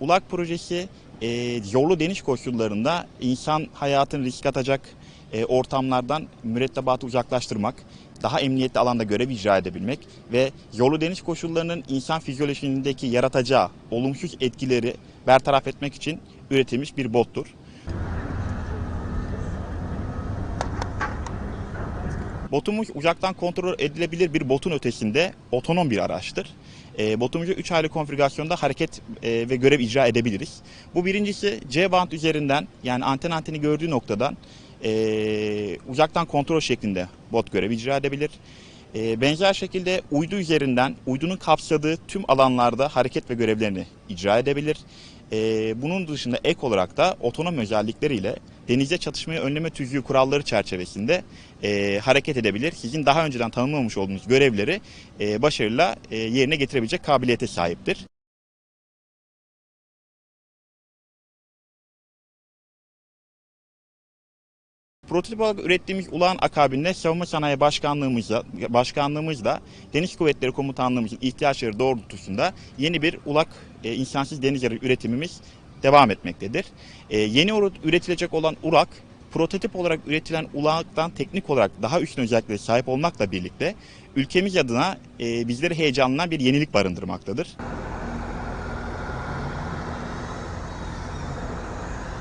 Ulak projesi e, zorlu deniz koşullarında insan hayatını risk atacak e, ortamlardan mürettebatı uzaklaştırmak, daha emniyetli alanda görev icra edebilmek ve zorlu deniz koşullarının insan fizyolojisindeki yaratacağı olumsuz etkileri bertaraf etmek için üretilmiş bir bottur. Botumuz uzaktan kontrol edilebilir bir botun ötesinde otonom bir araçtır. E, botumuzu 3 aylık konfigürasyonda hareket e, ve görev icra edebiliriz. Bu birincisi C band üzerinden yani anten anteni gördüğü noktadan e, uzaktan kontrol şeklinde bot görev icra edebilir. E, benzer şekilde uydu üzerinden uydunun kapsadığı tüm alanlarda hareket ve görevlerini icra edebilir. E, bunun dışında ek olarak da otonom özellikleriyle denizde çatışmayı önleme tüzüğü kuralları çerçevesinde e, hareket edebilir. Sizin daha önceden tanımlamış olduğunuz görevleri e, başarıyla e, yerine getirebilecek kabiliyete sahiptir. Prototip olarak ürettiğimiz ulağın akabinde Savunma Sanayi Başkanlığımızla, Başkanlığımızla Deniz Kuvvetleri Komutanlığımızın ihtiyaçları doğrultusunda yeni bir ulak e, insansız deniz yarı üretimimiz devam etmektedir. E, yeni üretilecek olan ulak prototip olarak üretilen ulaktan teknik olarak daha üstün özelliklere sahip olmakla birlikte ülkemiz adına e, bizleri heyecanlanan bir yenilik barındırmaktadır.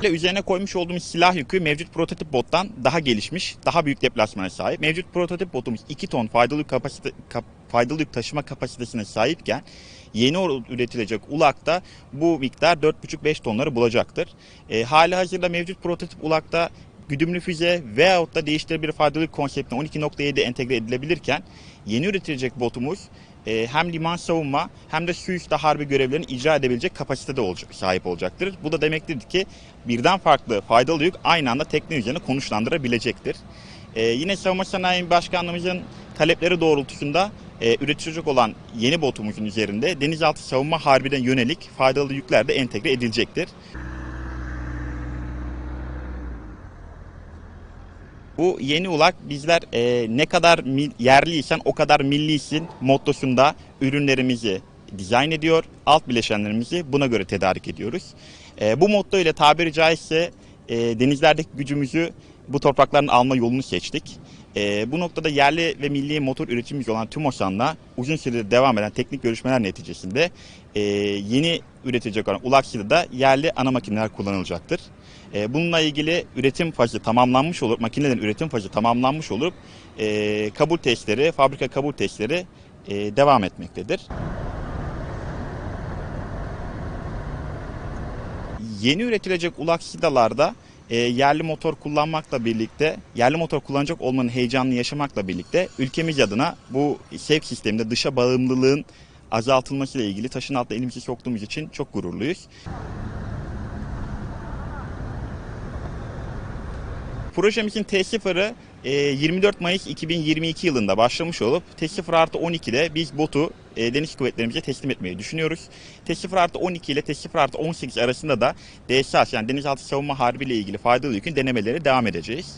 Üzerine koymuş olduğumuz silah yükü mevcut prototip bottan daha gelişmiş, daha büyük deplasmana sahip. Mevcut prototip botumuz 2 ton faydalı kapasite, kap- faydalı yük taşıma kapasitesine sahipken yeni üretilecek ulakta bu miktar 4,5-5 tonları bulacaktır. E, hali hazırda mevcut prototip ulakta güdümlü füze veyahut da değiştirilebilir faydalı konseptine 12.7 entegre edilebilirken yeni üretilecek botumuz e, hem liman savunma hem de su üstü harbi görevlerini icra edebilecek kapasitede olacak, sahip olacaktır. Bu da demektir ki birden farklı faydalı yük aynı anda tekne üzerine konuşlandırabilecektir. E, yine Savunma Sanayi Başkanlığımızın talepleri doğrultusunda e, üretilecek olan yeni botumuzun üzerinde denizaltı savunma harbine yönelik faydalı yükler de entegre edilecektir. Bu yeni ulak bizler e, ne kadar mil- yerliysen o kadar millisin mottosunda ürünlerimizi dizayn ediyor. Alt bileşenlerimizi buna göre tedarik ediyoruz. E, bu motto ile tabiri caizse e, denizlerdeki gücümüzü bu toprakların alma yolunu seçtik. E, bu noktada yerli ve milli motor üreticimiz olan TÜMOSAN'la uzun süredir devam eden teknik görüşmeler neticesinde e, yeni üretilecek olan Ulaksi'de de yerli ana makineler kullanılacaktır. E, bununla ilgili üretim fazı tamamlanmış olur, makinelerin üretim fazı tamamlanmış olup e, kabul testleri, fabrika kabul testleri e, devam etmektedir. Yeni üretilecek ulak sidalarda e, yerli motor kullanmakla birlikte, yerli motor kullanacak olmanın heyecanını yaşamakla birlikte ülkemiz adına bu sevk sisteminde dışa bağımlılığın azaltılmasıyla ilgili taşın altına elimizi soktuğumuz için çok gururluyuz. Projemizin T0'ı e, 24 Mayıs 2022 yılında başlamış olup T0 artı 12'de biz botu e, deniz kuvvetlerimize teslim etmeyi düşünüyoruz. T0 artı 12 ile T0 artı 18 arasında da DSAS yani denizaltı savunma harbi ile ilgili faydalı yükün denemeleri devam edeceğiz.